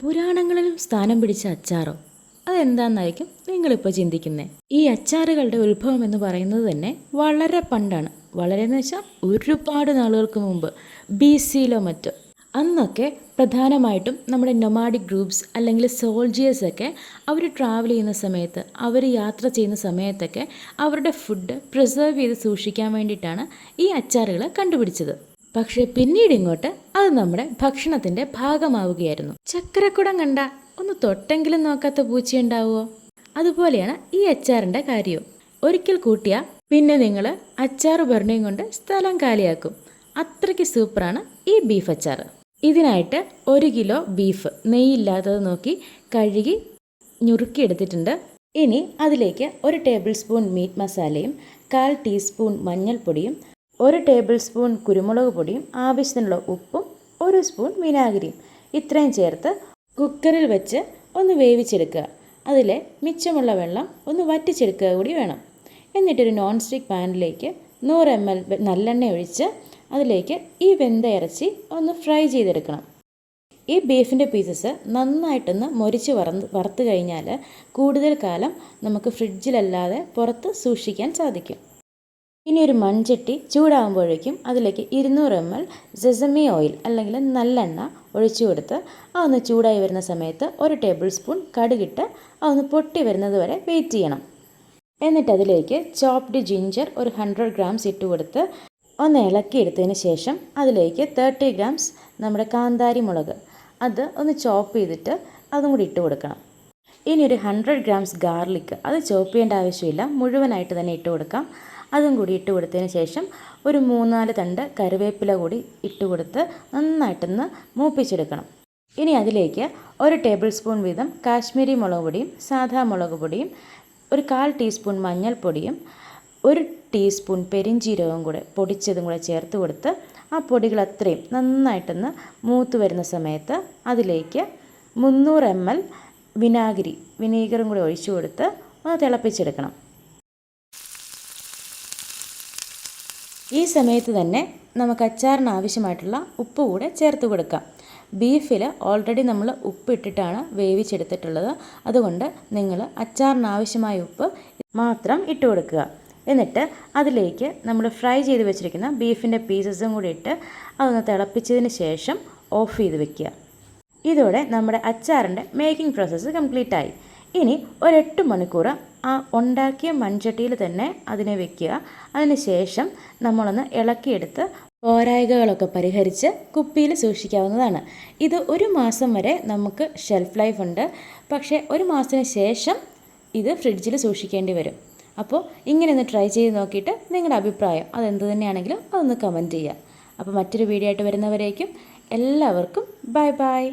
പുരാണങ്ങളിലും സ്ഥാനം പിടിച്ച അച്ചാറോ? അതെന്താണെന്നായിരിക്കും നിങ്ങളിപ്പോൾ ചിന്തിക്കുന്നത് ഈ അച്ചാറുകളുടെ ഉത്ഭവം എന്ന് പറയുന്നത് തന്നെ വളരെ പണ്ടാണ്. വളരെ എന്ന് വെച്ചാൽ ഒരുപാട് നാളുകൾക്ക് മുമ്പ്. ബി സിയിലോ മറ്റോ. അന്നൊക്കെ പ്രധാനമായിട്ടും നമ്മുടെ നൊമാഡിക് ഗ്രൂപ്പ്സ് അല്ലെങ്കിൽ സോൾജിയേഴ്സൊക്കെ അവർ ട്രാവൽ ചെയ്യുന്ന സമയത്ത് അവർ യാത്ര ചെയ്യുന്ന സമയത്തൊക്കെ അവരുടെ ഫുഡ് പ്രിസർവ് ചെയ്ത് സൂക്ഷിക്കാൻ വേണ്ടിയിട്ടാണ് ഈ അച്ചാറുകൾ കണ്ടുപിടിച്ചത്. പക്ഷേ പിന്നീട് ഇങ്ങോട്ട് അത് നമ്മുടെ ഭക്ഷണത്തിന്റെ ഭാഗമാവുകയായിരുന്നു. ചക്രക്കുടം കണ്ട ഒന്ന് തൊട്ടെങ്കിലും നോക്കാത്ത പൂച്ചയുണ്ടാവുമോ അതുപോലെയാണ് ഈ അച്ചാറിന്റെ കാര്യവും. ഒരിക്കൽ കൂട്ടിയ പിന്നെ നിങ്ങൾ അച്ചാറ് ഭരണയും കൊണ്ട് സ്ഥലം കാലിയാക്കും. അത്രയ്ക്ക് സൂപ്പറാണ് ഈ ബീഫ് അച്ചാർ ഇതിനായിട്ട് ഒരു കിലോ ബീഫ് നെയ്യില്ലാത്തത് നോക്കി കഴുകി ഞുറുക്കിയെടുത്തിട്ടുണ്ട്. ഇനി അതിലേക്ക് ഒരു ടേബിൾ സ്പൂൺ മീറ്റ് മസാലയും കാൽ ടീസ്പൂൺ മഞ്ഞൾപ്പൊടിയും ഒരു ടേബിൾ സ്പൂൺ കുരുമുളക് പൊടിയും ആവശ്യത്തിനുള്ള ഉപ്പും ഒരു സ്പൂൺ വിനാഗിരിയും. ഇത്രയും ചേർത്ത് കുക്കറിൽ വെച്ച് ഒന്ന് വേവിച്ചെടുക്കുക. അതിലെ മിച്ചമുള്ള വെള്ളം ഒന്ന് വറ്റിച്ചെടുക്കുക കൂടി വേണം. എന്നിട്ടൊരു നോൺ സ്റ്റിക്ക് പാനിലേക്ക് നൂറ് എം എൽ നല്ലെണ്ണ ഒഴിച്ച് അതിലേക്ക് ഈ വെന്ത ഇറച്ചി ഒന്ന് ഫ്രൈ ചെയ്തെടുക്കണം. ഈ ബീഫിന്റെ പീസസ് നന്നായിട്ടൊന്ന് മൊരിച്ച് വറന്ന് വറുത്ത് കഴിഞ്ഞാൽ കൂടുതൽ കാലം നമുക്ക് ഫ്രിഡ്ജിലല്ലാതെ പുറത്ത് സൂക്ഷിക്കാൻ സാധിക്കും. ഇനി ഒരു മൺചട്ടി ചൂടാകുമ്പോഴേക്കും അതിലേക്ക് ഇരുന്നൂറ് എം എൽ സെസമി ഓയിൽ അല്ലെങ്കിൽ നല്ലെണ്ണ ഒഴിച്ചു കൊടുത്ത് ഒന്ന് ചൂടായി വരുന്ന സമയത്ത് ഒരു ടേബിൾ സ്പൂൺ കടുകിട്ട് ഒന്ന് പൊട്ടി വരുന്നത് വരെ വെയിറ്റ് ചെയ്യണം. എന്നിട്ട് അതിലേക്ക് ചോപ്ഡ് ജിഞ്ചർ ഒരു ഹൺഡ്രഡ് ഗ്രാംസ് ഇട്ട് കൊടുത്ത് ഒന്ന് ഇളക്കിയെടുത്തതിന് ശേഷം അതിലേക്ക് തേർട്ടി ഗ്രാംസ് നമ്മുടെ കാന്താരി മുളക്. അത് ഒന്ന് ചോപ്പ് ചെയ്തിട്ട് അതും കൂടി ഇട്ട് കൊടുക്കണം. ഇനി ഒരു ഹൺഡ്രഡ് ഗ്രാംസ് ഗാർലിക് അത് ചോപ്പ് ചെയ്യേണ്ട ആവശ്യമില്ല. മുഴുവനായിട്ട് തന്നെ ഇട്ട് കൊടുക്കാം. അതും കൂടി ഇട്ട് കൊടുത്തതിന് ശേഷം ഒരു മൂന്നാൽ തണ്ട് കറിവേപ്പില കൂടി ഇട്ട് കൊടുത്ത് നന്നായിട്ടൊന്ന് മൂപ്പിച്ചെടുക്കണം. ഇനി അതിലേക്ക് ഒരു ടേബിൾ സ്പൂൺ വീതം കാശ്മീരി മുളക് പൊടിയും സാധാ മുളക് പൊടിയും ഒരു കാൽ ടീസ്പൂൺ മഞ്ഞൾപ്പൊടിയും ഒരു ടീസ്പൂൺ പെരിഞ്ചീരകവും കൂടെ പൊടിച്ചതും കൂടെ ചേർത്ത് കൊടുത്ത് ആ പൊടികൾ അത്രയും നന്നായിട്ടൊന്ന് മൂത്ത് വരുന്ന സമയത്ത് അതിലേക്ക് മുന്നൂറ് എം എൽ വിനാഗിരി വിനീഗറും കൂടെ ഒഴിച്ചു കൊടുത്ത് ഒന്ന് തിളപ്പിച്ചെടുക്കണം. ഈ സമയത്ത് തന്നെ നമുക്ക് അച്ചാറിന് ആവശ്യമായിട്ടുള്ള ഉപ്പ് കൂടെ ചേർത്ത് കൊടുക്കാം. ബീഫിൽ ഓൾറെഡി നമ്മൾ ഉപ്പിട്ടിട്ടാണ് വേവിച്ചെടുത്തിട്ടുള്ളത്. അതുകൊണ്ട് നിങ്ങൾ അച്ചാറിന് ആവശ്യമായ ഉപ്പ് മാത്രം ഇട്ട് കൊടുക്കുക. എന്നിട്ട് അതിലേക്ക് നമ്മൾ ഫ്രൈ ചെയ്ത് വെച്ചിരിക്കുന്ന ബീഫിന്റെ പീസസും കൂടി ഇട്ട് അതൊന്ന് തിളപ്പിച്ചതിന് ശേഷം ഓഫ് ചെയ്ത് വെക്കുക. ഇതോടെ നമ്മുടെ അച്ചാറിന്റെ മേക്കിംഗ് പ്രോസസ്സ് കംപ്ലീറ്റ് ആയി. ഇനി ഒരെട്ട് മണിക്കൂർ ആ ഉണ്ടാക്കിയ മൺചട്ടിയിൽ തന്നെ അതിനെ വെക്കുക. അതിന് ശേഷം നമ്മളൊന്ന് ഇളക്കിയെടുത്ത് പോരായ്കകളൊക്കെ പരിഹരിച്ച് കുപ്പിയിൽ സൂക്ഷിക്കാവുന്നതാണ്. ഇത് ഒരു മാസം വരെ നമുക്ക് ഷെൽഫ് ലൈഫ് ഉണ്ട്. പക്ഷേ ഒരു മാസത്തിന് ശേഷം ഇത് ഫ്രിഡ്ജിൽ സൂക്ഷിക്കേണ്ടി വരും. അപ്പോൾ ഇങ്ങനെ ഒന്ന് ട്രൈ ചെയ്ത് നോക്കിയിട്ട് നിങ്ങളുടെ അഭിപ്രായം അതെന്ത് തന്നെയാണെങ്കിലും അതൊന്ന് കമന്റ് ചെയ്യുക. അപ്പോൾ മറ്റൊരു വീഡിയോ ആയിട്ട് വരുന്നവരേക്കും എല്ലാവർക്കും ബൈ ബൈ